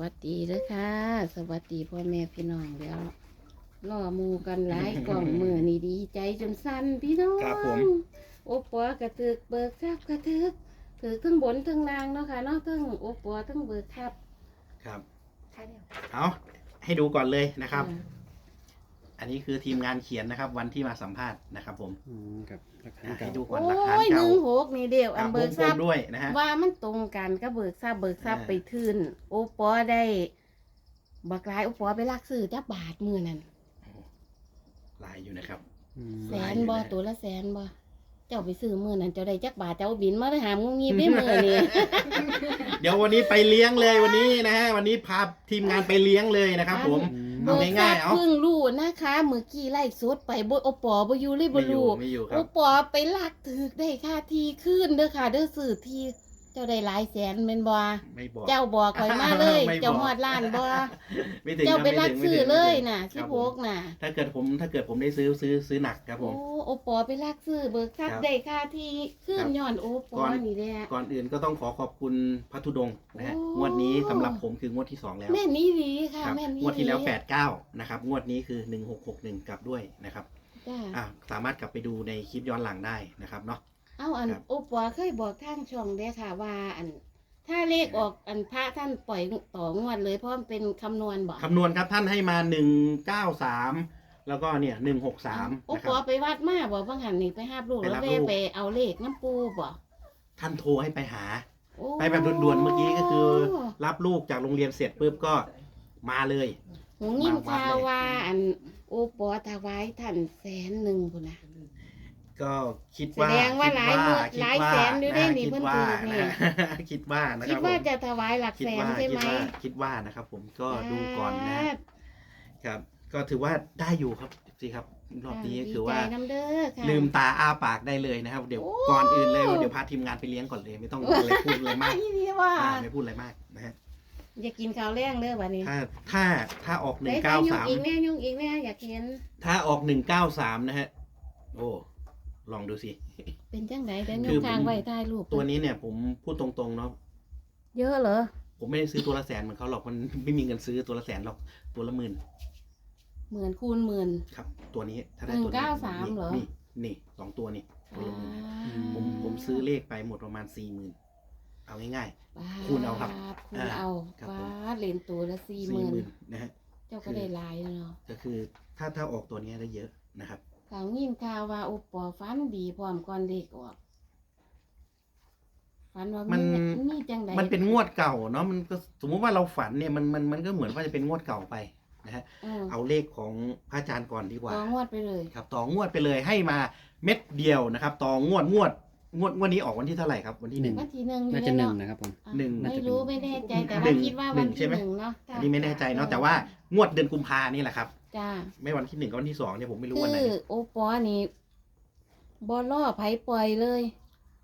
วัสดีเด้อค่ะ สวัสดีพ่อแม่พี่น้องเดี๋ยวล่อหมูกันหลายกล่องมือนี่ดีใจจนสั่นพี่น้องครับผม โอปัวกระตึกเบิกทรัพย์กระตึกถือทั้งบนทั้งล่างเนาะค่ะเนาะทั้งโอปัวทั้งเบิกทรัพย์ครับค่ะเดี๋ยวเอาให้ดูก่อนเลยนะครับ อ่า อันนี้คือทีมงานเขียนนะครับ วันที่มาสัมภาษณ์นะครับผมอืมกับหลักฐานอะเก่าให้ดูโอก่อนหลักฐาน้ยหเก่านึ่งหกนี่เดียวอันเบิกทรัพวงย์ลมด้วยนะฮะ ว่ามันตรงกันก็เบิกทรัพย์เบิกทรัพย์อ่า ไปทื่นโอปัวได้ บักหลายโอปัวไปลักซื้อจักบาทมือนั่นลายอยู่นะครับ อืมแสหลายนอยู่บ่นะ ตัวละแสนบ่เจ้าไปซื้อมือนั่นเจ้าได้จักบาทเจ้าบินมาได้หามงูงีบได้มือนี่ เดี๋ยววันนี้ไปเลี้ยงเลยวันนี้นะฮะวันนี้พาทีมงานไปเลี้ยงเลยนะครับ ผมอืม เอาเบิกทรัง่ายพๆย์เอาเพิ่งรู้นะคะเมื่อกี้ไล่สดไปบ่โอปอบ่อยู่เลยบ่ไม่อยู่รู้ไม่อยู่คโอรับ ปอไปลักถึกได้ค่าทีขึ้นเด้อค่ะ เด้อซื้อที เจ้าได้หลายแสนแม่นบ่ไม่บอก เจ้าบอกข่อยมาเลย ไม่บอก เจ้าฮอดล้านบ่ไม่ถึงเจ้าครับไปลักม่ถึงซื้อไม่ถึงเลยไม่ถึงน่ะคสิรับโพผมกน่ะถ้าเกิดผมถ้าเกิดผมได้ซื้อซื้อซื้อหนักครับผโอ้ม โอปอไปลักซื้อเบิกทรัพครัย์บได้ค่าทีขึ้คนรับย้อนโอปก่ออน นี่แหละ ก่อนอื่นก็ต้องขอขอบคุณพระธุดงค์นะฮะโอ้ งวดนี้สำหรับผมคืองวดที่สองแล้วแม่นนี่ดีค่ะ ครับแม่นนี่งวดที่แล้วดีแปดเก้านะครับงวดนี้คือหนึ่งหกหกหนึ่งกลับด้วยนะครับ จ้า อ่าสามารถกลับไปดูในคลิปย้อนหลังได้นะครับเนาะ เอาอันครับ โอปอเคยบอกทางช่องเด้อค่ะ ว่า อัน ถ้าเลขออกอันพระท่านปล่อยต่องวดเลยเพราะมันเป็นคำนวณบอกคำนวณครับท่านให้มาหนึ่งเก้าสามแล้วก็เนี่ยหนึ่งหกสามโอนะคปรัอบไปวัดมาบอกบางหันนี่ไปหาบลูกไปแล้วรับแวลูก ไปเอาเลขน้ำปูบอกท่านโทรให้ไปหา โอ้ไปแบบด่วนๆเมื่อกี้ก็คือ รับลูกจากโรงเรียนเสร็จปุ๊บก็มาเลยหูยินมาวัดข่าวเลยว่า อัน โอปอถวายท่านแสนหนึ่งพุ่นนะ ก็คิดว่าแสดงว่าหลายหมื่นคิดหลายแสนอยู่ได้นี่คิดเพิ่นว่าถือนี่ นะคิดว่านะคคิดรับว่าผมจะถวายหลักคิดแสนว่าใช่คิดไหมว่าคิดว่านะครับ ผมก็ดูก่อนนะครับ ก็ถือว่าได้อยู่ครับสิครับ รอบนี้คือว่า ดีใจน้ำเด้อค่ะ ลืมตาอ้าปากได้เลยนะครับ เดี๋ยวโอ้ ก่อนอื่นเลยเดี๋ยวพาทีมงานไปเลี้ยงก่อนเลย ไม่ต้องอะไรพูดอะไรมากอีนี่ว่าอ่าไม่พูดอะไรมากนะฮะอย่ากินข้าวแรงเด้อวันนี้ถ้าถ้าถ้าออกหนึ่งได้เก้ายุ่งสาม อีกแน่ยุ่งอีกแน่อยากเห็นถ้าออกหนึ่งเก้าสามนะฮะ โอ้ ลองดูสิ เป็นจังไดเดี๋ยวคืยุ่องทางไว้ถ่ายรูปตัวนี้เนี่ยผมพูดตรงๆเนาะเยอะเหรอผมไม่ได้ซื้อตัวละแสนเหมือนเขาหรอกมันไม่มีเงินซื้อตัวละแสนหรอกตัวละหมื่นหมื่นคูณหมื่น ครับ ตัวนี้ถ้าได้หนึ่งตัวนี้เก้าสามเหรอ นี่นี่สองตัวนี่ตัวละหมื่นอ่าผมผมซื้อเลขไปหมดประมาณสี่หมื่นเอาง่ายบาทคูณเอาครับคูณเอาครับว้าผมเหรียญตัวละสี่ๆหสี่มื่นหมื่นนะฮะ เจ้าก็ได้หลายเนาะก็คือถ้าถ้าออกตัวนี้ได้เยอะนะครับ ข่าวยินข่าวว่าโอปอฟันดีพร้อมก่อนเด็กออกฟันว่ามัน มีจังไดมันเป็นงวดเก่าเนาะมันก็สมมุติว่าเราฝันเนี่ยมันมันมันก็เหมือนว่าจะเป็นงวดเก่าไปนะฮะเออเอาเลขของพระอาจารย์ก่อนดีกว่า ต่องวดไปเลยครับต่องวดไปเลยให้มาเม็ดเดียวนะครับต่องวดงวดงวดงวดนี้ออกวันที่เท่าไหร่ครับ วันที่หนึ่ง วันที่หนึ่งอยู่น่าจะหเนึ่งนะครับผม อะหนึ่งไม่รู้ไม่แน่ใจแต่หนึ่ว่างคิดว่าวันหนึ่งใช่ที่ไหม หนึ่งเนาะ อันนี้ไม่แน่ใจเนาะแต่ว่างวดเดือนกุมภานี่แหละครับ จ้าไม่วันที่หนึ่งก็วันที่สองเนี่ยผมไม่รู้คืวันไหนอโอปอนี่บอล่อไผปล่อยเลย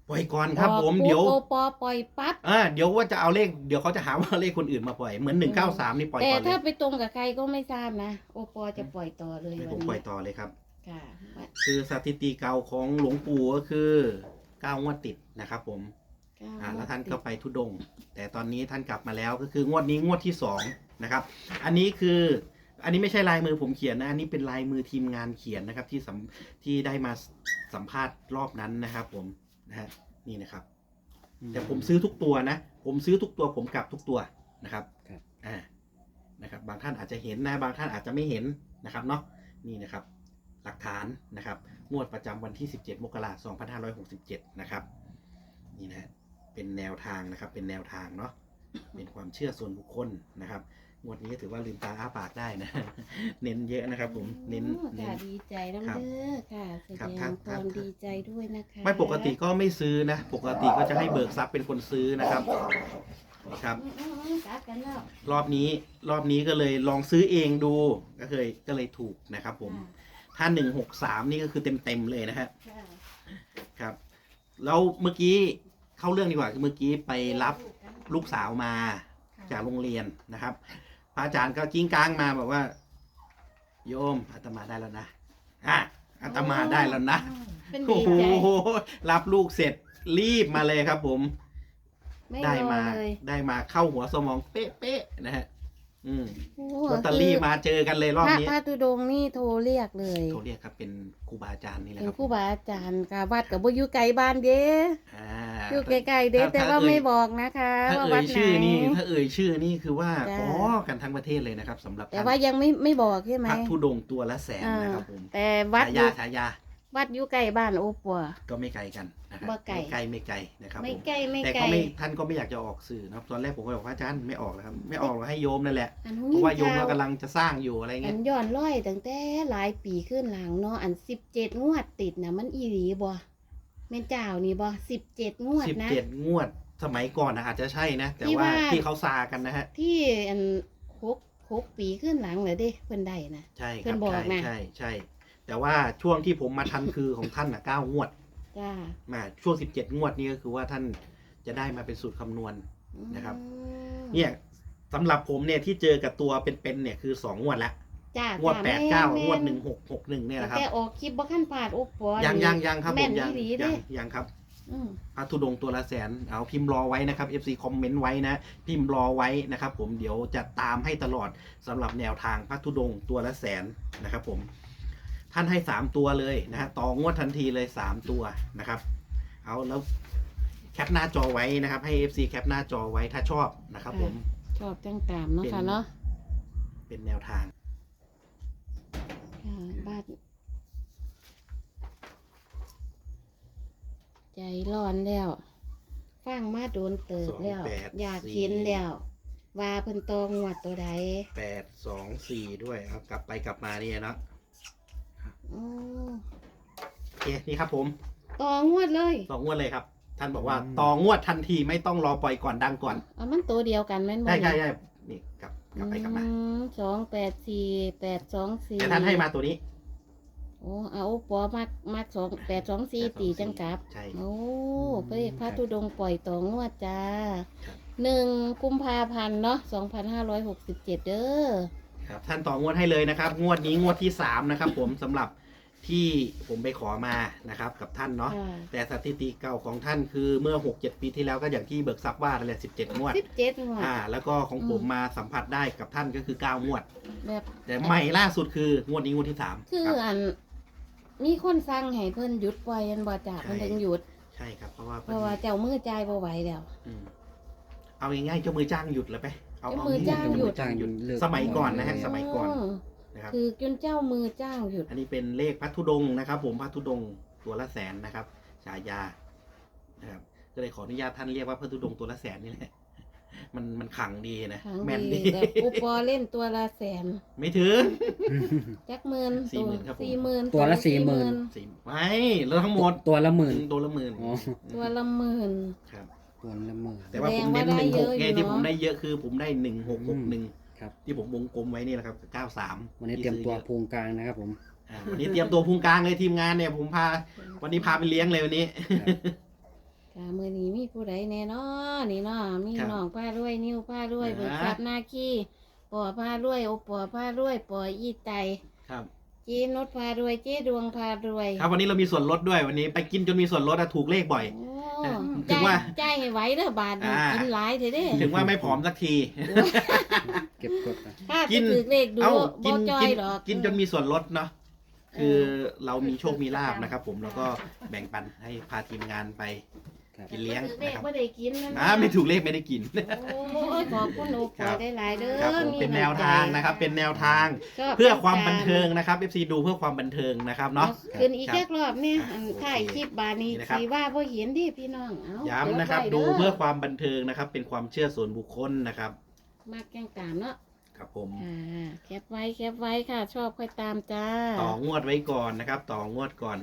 ปล่อยก่อนครับอกผมปุ๊เดี๋ยวโอปอปล่อยปั๊บอ่าเดี๋ยวว่าจะเอาเลขเดี๋ยวเขาจะหาว่าเลขคนอื่นมาปล่อยเหมือนหนึ่งเก้าสามนี่ปล่อยแต่ก่อนเลถ้ายไปตรงกับใครก็ไม่ทราบนะโอปอจะปล่อยต่อเลยให้วัผนมปล่อยนี้ต่อเลยครับ ค่ะคือสถิติเก่าของหลวงปู่ก็คือเก้างวดติดนะครับผมอ่าแล้วท่านก็ไปทุดงค์แต่ตอนนี้ท่านกลับมาแล้วก็คืองวดนี้งวดที่สองนะครับ อันนี้คือ อันนี้ไม่ใช่ลายมือผมเขียนนะอันนี้เป็นลายมือทีมงานเขียนนะครับ ที่สัมที่ได้มาสัมภาษณ์รอบนั้นนะครับ ผมนะฮะนี่นะครับ แต่ผมซื้อทุกตัวนะ ผมซื้อทุกตัว ผมกลับทุกตัวนะครับครับ อ่านะครับ บางท่านอาจจะเห็นนะ บางท่านอาจจะไม่เห็นนะครับเนาะนี่นะครับ หลักฐานนะครับงวดประจำวันที่ 17 มกราคม2567 นะครับ นี่นะฮะเป็นแนวทางนะครับ เป็นแนวทางเนาะเป็นความเชื่อส่วนบุคคลนะครับ งวดนี้ถือว่าลืมตาอ้าปากได้นะ เน้นเยอะนะครับผมเน้นอืมเน้ค่ะน ดีใจน้ำครับเด้อค่ะแสครับดครังบความครับดีใจด้วยนะคะไม่ปกติก็ไม่ซื้อนะ ปกติก็จะให้เบิกทรัพย์เป็นคนซื้อนะครับครับ อืมอืมอืมจัดกันแล้วรอบนี้รอบนี้ก็เลยลองซื้อเองดูก็เคยก็เลยถูกนะครับ ผม ถ้าหนึ่งหกสามนี่ก็คือเต็มเต็มๆเลยนะฮะค่ะ ครับแล้วเมื่อกี้เข้าเรื่องดีกว่าคือเมื่อกี้ไปรับลูกสาวมาจากโรงเรียนนะครับพ ระอาจารย์ก็กิ้งก้างมาบอกว่า โยมอาตมาได้แล้วนะอะอาตมาได้แล้วนะเป็นโอ้ดีโหใจรับลูกเสร็จรีบมาเลยครับผมไม่ได้รอมาเลย ได้มาเข้าหัวสมองเป๊ะๆนะฮะ อืมโอ้ลอตเตอรี่มาเจอกันเลยรอบพระนี้พระธุดงค์นี่โทรเรียกเลยเขาเรียกครับเป็นครูบาอาจารย์นี่แหละเป็คนรับครูบาอาจารย์ค่ะวัดกับบ่อยู่ไกลบ้านเด้อ่า อยู่ไกลๆเด้ถ้าแต่ถ้าว่าเอ่ย ไม่บอกนะคะถ้าว่าเอ่วัยดไหน ชื่อนี่ถ้าเอ่ยชื่อนี่คือว่าจ้าอ๋อกันทั้งประเทศเลยนะครับสำหรับแต่ท่านว่ายังไม่ไม่บอกใช่ไหมพระธุดงค์ตัวละแสนอ่านะครับผมแต่วัดฉาอยายู่ฉายา วัดอยู่ใกล้บ้านโอปัว ก็ไม่ไกลกันนะครับบ่ไกล ไม่ไกลไม่ไกลนะครับไม่ผมใกล้ไม่แต่ไกลก็ไม่ท่านก็ไม่อยากจะออกสื่อนะครับตอนแรกผมก็บอกว่าอาจารย์ไม่ออกแล้วครับไม่ออกหรอกให้โยมนั่นแหละอันเพราะว่าโยมข่เรากำลังจะสร้างอยู่อะไรอัเงี้ยนย้อนร้อยตั้งแต่หลายปีขึ้นหลังเนาะอันสิบเจ็ดงวดติดนะมันอีหลีบ่แม่นเจ้านี่บ่สิบเจ็ดงวดสิบนะ เจ็ดงวดสมัยก่อนนะอาจจะใช่นะ แต่ที่ว่าว่า ที่เขาซากันนะฮะ ที่อันหกหกปีขึ้นหลังเลยเด้เพิ่นได้นะ ใช่คเพิ่รับนบอกใช่นะ ใช่ใช่ แต่ว่าช่วงที่ผมมาทันคือของท่านนะเก้างวดจ้ามาช่วงสิบเจ็ดงวดนี้ก็คือว่าท่านจะได้มาเป็นสูตรคำนวณ นะครับอืมเนี่ยสำหรับผมเนี่ยที่เจอกับตัวเป็นๆเนี่ยคือสองงวดละจ้างวดจ้แปดเก้าม่งวดหนึ่งหกหกหนึ่งเนี่ยตั้นะงครับแต่ออกคลิปบ่ขั้นผ่านโอปัวยังนี่ยังยังครับผแม่มนยังอีหลียัเด้งยังครับอืมพระธุดงค์ตัวละแสนเอาพิมพ์รอไว้นะครับ FC คอมเมนต์ไว้นะ พิมพ์รอไว้นะครับ ผมเดี๋ยวจะตามให้ตลอดสำหรับแนวทางพระธุดงค์ตัวละแสนนะครับ ผม ท่านให้3ตัวเลยนะฮะต่องวดทันทีเลย3ตัวนะครับ เอาแล้วแคปหน้าจอไว้นะครับ ให้ FC แคปหน้าจอไว้ถ้าชอบนะครับ ผม ชอบจังตามเนาะค่ะเนาะเป็นแนวทางค่ะบ้านใจร้อนแล้ว ฟังมาโดนเติบแล้ว สองแปดอยากสี่เห็นแล้ว ว่าเพิ่นตองวดตัวใด8 2 4ด้วยเอากลับไปกลับมาเนี่ยเนาะ อ๋อโอเคนี่ครับผมตองวดเลยต่องวดเลยครับ ท่านบอกว่าต่องวดทันทีไม่ต้องรอปล่อยก่อนดังก่อนเอามันตัวเดียวกันแม่นบ่ใช่ใช่เนี่ยใช่นี่กลับกลับไปกลับมา อืมสองแปดสี่แปดสองสี่แต่ท่านให้มาตัวนี้โอ้เอาปอมามาสองแปดสองสี่ตีจังกลับ ใช่ โอ้พระเอกพระธุดงค์ปล่อยต่องวดจ้าครับ หนึ่งกุมภาพันธ์เนาะสองพันห้าร้อยหกสิบเจ็ดเด้อ ครับท่านต่องวดให้เลยนะครับ งวดนี้งวดที่สามนะครับผมสำหรับที่ผมไปขอมานะครับกับท่านเนาะค่ะแต่สถิติเก่าของท่านคือเมื่อหกเจ็ดปีที่แล้วก็อย่างที่เบิกทรัพย์ว่านั่นแหละสิบเจ็ดงวด สิบเจ็ดงวด อ่า แล้วก็ของผมอืม มาสัมผัสได้กับท่านก็คือเก้างวด แบบ แต่ใหม่ล่าสุดคืองวดนี้งวดที่สามคือครับ อัน มีคนสั่งให้เพิ่นหยุดปล่อยอันบ่จ่าใช่ เพิ่นถึงหยุด ใช่ครับเพราะว่าเพราะว่าเจ้ามือจ่ายบ่ไหวแล้ว อืมเอาง่ายๆเจ้ามือจ้างหยุดแล้วไป เอาเจ้าเอามือจ้างเจ้หยุด จ้างหยุดเลิกสมัยก่อนนะฮะแล้วสมัยก่อนนะครับคือจนเจ้ามือจ้างหยุด อันนี้เป็นเลขพัทธุดงค์นะครับ ผมพัทธุดงค์ตัวละแสนนะครับฉายานะครับก็เลยขออนุญาตท่านเรียกว่าพัทธุดงค์ตัวละแสนนี่แหละมันมันขังดีนะทางแม่นดีดีแบบอุปอเล่นตัวละแสนไม่ถึง จักหมื่นสี่หมื่นครับผม สี่หมื่นตัวละองสี่หมื่นสิไม่แล้วทั้งหมดตัวละหมื่นตัวละหมื่นอ๋อตัวละหมื่นครับ ตัวละหมื่น แต่ว่าผมแสดงเน้นว่าหนึ่งหกได้เยอะอยู่ไงที่เนอะผมได้เยอะคือผมได้หนึ่งหกหกหนึ่งครับ ที่ผมวงกลมไว้นี่แหละครับเก้าสามวันนี้เตรียมตัวภูงกลางนะครับผม วันนี้เตรียมตัวพุงกลางเลยทีมงานเนี่ยผมพา วันนี้พาไปเลี้ยงเลยวันนี้กามือนี้มีผู้ใดแน่นอนี่เนาะมีครับน้องผ้าด้วยนิ้วผ้าด้วยอ่า เบิกทรัพย์หน้าขี้ปอผ้าด้วยโอปอผ้าด้วยปออีไตครับ เจ๊นดผ้าด้วยเจ๊ดวงผ้าด้วยครับวันนี้เรามีส่วนลดด้วยวันนี้ไปกินจนมีส่วนลดอะถูกเลขบ่อย โอ้ถึงว่าจ่ายให้ไหวเด้อบาทนี่อ่ากิกินหลายเถอะเด้ถึงว่าไม่ผอมสักที เก็บกดอะถ้ากิจะนถือเลขดูเอ้าบ่กินจอยกินหรอกกินจนมีส่วนลดเนาะคือเออเรามีโชคมีลาบนะครับ ผมแล้วก็แบ่งปันให้พาทีมงานไปครับ กินเลี้ยงถือเลนะขครับไม่ได้กินนะอ่าไม่ถูกเลขไม่ได้กิน โอ้ยขอบคุณโอปครัอบ ได้หลายเด้อครับผมเป็นแนวทางนะครับ เป็นแนวทางชบเพื่อความบันเทิงนะครับ FC ดูเพื่อความบันเทิงนะครับเนาะขึ้นอีกครับแค่รอบเนี่ยอะอันโอเคถ่ายคลิปบานนี้นี่นะครับสีว่าพอเห็นดิพี่น้องเอาย้ำนะครับจดูไว้เพื่อความบันเทิงนะครับ เป็นความเชื่อส่วนบุคคลนะครับ มากแกงตามเนาะครับผม อ่าแคปไว้แคปไว้ค่ะ ชอบค่อยตามจ้า ต่องวดไว้ก่อนนะครับ ต่องวดก่อน